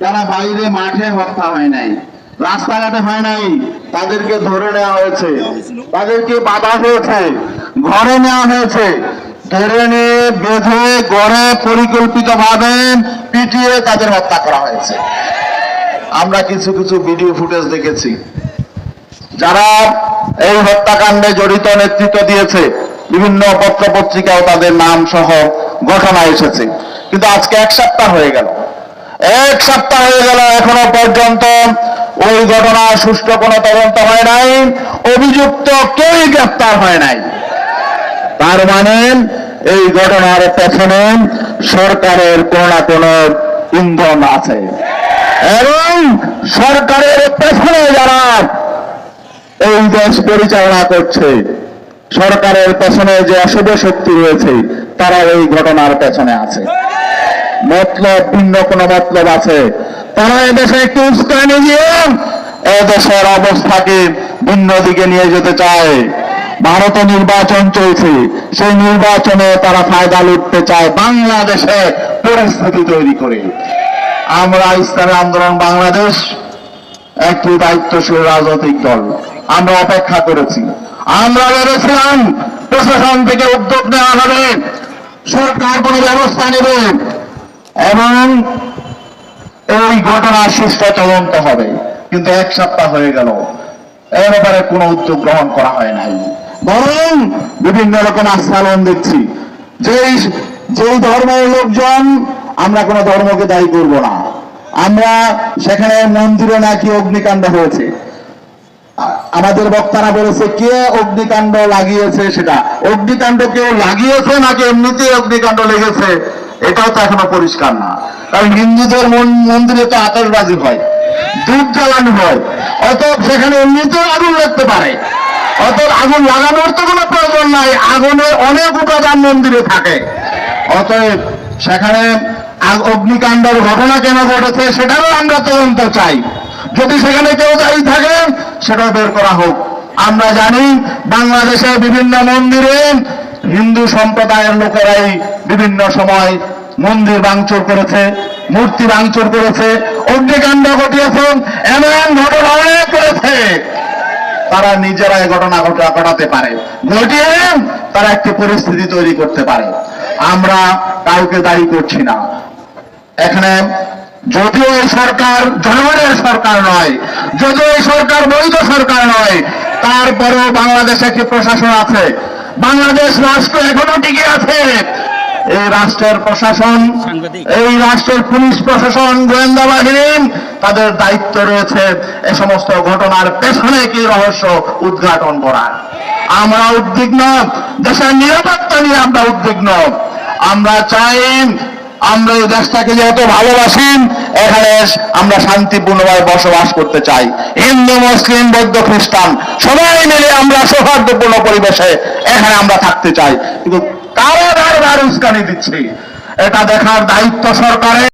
তারা বাইরে মাঠে হত্যা হয় নাই। রাস্তাঘাটে হয় নাই। তাদেরকে ধরে নেওয়া হয়েছে। তাদেরকে বাধা হয়েছে। ঘরে নেওয়া হয়েছে। ধরে নিয়ে বেঁধে গড়ে পিটিয়ে তাদের হত্যা করা হয়েছে। আমরা কিছু কিছু ভিডিও ফুটেজ দেখেছি। যারা এই হত্যাকাণ্ডে জড়িত নেতৃত্ব দিয়েছে, বিভিন্ন পত্র পত্রিকাও তাদের নাম সহ ঘটনা এসেছে। কিন্তু আজকে এক সপ্তাহ হয়ে গেল। এক সপ্তাহ হয়ে গেল এখনও পর্যন্ত ওই ঘটনা সুষ্ঠু কোনো তদন্ত হয় নাই, অভিযুক্ত কেউই গ্রেপ্তার হয় নাই। তার মানে এই ঘটনার পেছনে সরকারের কোনো না কোনো ইন্ধন আছে। এবং সরকারের পেছনে যারা এই দেশ পরিচালনা করছে, সরকারের পেছনে যে অশুভ শক্তি রয়েছে, তারা এই ঘটনার পেছনে আছে। মতলব ভিন্ন কোন মতলব আছে। তারা এদেশে একটু উস্কানি দিয়ে এদেশের অবস্থাকে ভিন্ন দিকে নিয়ে যেতে চায়। ভারতে নির্বাচন চলছে। সেই নির্বাচনে তারা ফায়দা লুটতে চায় বাংলাদেশে পরিস্থিতি তৈরি করে। আমরা ইসলামী আন্দোলন বাংলাদেশ একটি দায়িত্বশীল রাজনৈতিক দল। আমরা অপেক্ষা করেছি। আমরা ভেবেছিলাম প্রশাসন থেকে উদ্যোগ নেওয়া হবে। সরকার কোনো ব্যবস্থা নেবে। এবং এই ঘটনার সুষ্ঠু তদন্ত হবে। কিন্তু এক সপ্তাহ হয়ে গেল। এ ব্যাপারে কোনো উদ্যোগ গ্রহণ করা হয় নাই। বরং বিভিন্ন রকম আস্থালন দেখছি। যেই যেই ধর্মের লোকজন আমরা কোনো ধর্মকে দায়ী করব না। আমরা সেখানে মন্দিরে নাকি অগ্নিকাণ্ড হয়েছে। আমাদের বক্তারা বলেছে, কে অগ্নিকাণ্ড লাগিয়েছে সেটা? অগ্নিকাণ্ড কেউ লাগিয়েছে নাকি এমনিতেই অগ্নিকাণ্ড লেগেছে? এটাও তো এখনও পরিষ্কার না। কারণ হিন্দুদের মন- মন্দিরে তো আতশবাজি হয় দুধ জ্বালানো হয়। অতএব সেখানে এমনিতেও আগুন লাগতে পারে। অতএব আগুন লাগানোর তো কোনো প্রয়োজন নাই, আগুনের অনেক উপাদান মন্দিরে থাকে। অতএব সেখানে অগ্নিকাণ্ডের ঘটনা কেন ঘটেছে সেটারও আমরা তদন্ত চাই। যদি সেখানে কেউ দায়ী থাকে, সেটা বের করা হোক। আমরা জানি বাংলাদেশে বিভিন্ন মন্দিরে হিন্দু সম্প্রদায়ের লোকেরাই বিভিন্ন সময় মন্দির ভাঙচুর করেছে, মূর্তি ভাঙচুর করেছে, অগ্নিকাণ্ড ঘটিয়েছে, এমন ঘটনা অনেক করেছে তারা নিজেরাই ঘটনা ঘটা ঘটাতে পারে। ঘটিয়ে তারা একটি পরিস্থিতি তৈরি করতে পারে। আমরা কাউকে দায়ী করছি না। এখানে যদিও এই সরকার জনগণের সরকার নয় যদিও এই সরকার বৈধ সরকার নয় তারপরেও বাংলাদেশে একটি প্রশাসন আছে? বাংলাদেশ রাষ্ট্র এখনও টিকে আছে। এই রাষ্ট্রের প্রশাসন এই রাষ্ট্রের পুলিশ প্রশাসন গোয়েন্দা বাহিনী তাদের দায়িত্ব রয়েছে এ সমস্ত ঘটনার পেছনে কি রহস্য উদ্ঘাটন করার। আমরা উদ্বিগ্ন দেশের নিরাপত্তা নিয়ে আমরা উদ্বিগ্ন। আমরা চাই আমরা এই দেশটাকে যেহেতু ভালোবাসি, এখানে আমরা শান্তিপূর্ণভাবে বসবাস করতে চাই। হিন্দু, মুসলিম, বৌদ্ধ, খ্রিস্টান, সবাই মিলে আমরা সৌহার্দ্যপূর্ণ পরিবেশে এখানে আমরা থাকতে চাই। কিন্তু কারা বারবার উস্কানি দিচ্ছি? এটা দেখার দায়িত্ব সরকারের।